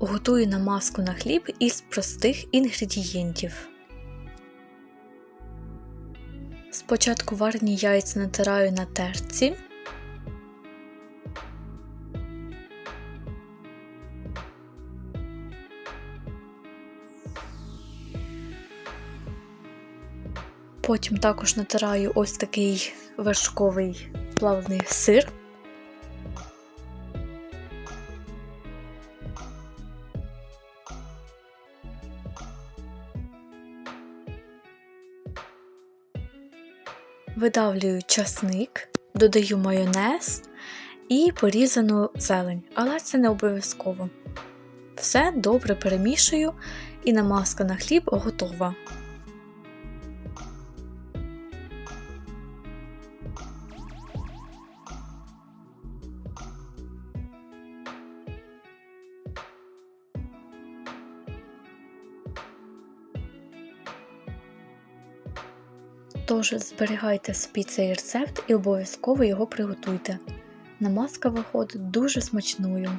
Готую намазку на хліб із простих інгредієнтів. Спочатку варені яйця натираю на терці. Потім також натираю ось такий вершковий плавний сир. Видавлюю часник, додаю майонез і порізану зелень, але це не обов'язково. Все добре перемішую і намазка на хліб готова. Тож зберігайте собі цей рецепт і обов'язково його приготуйте. Намазка виходить дуже смачною.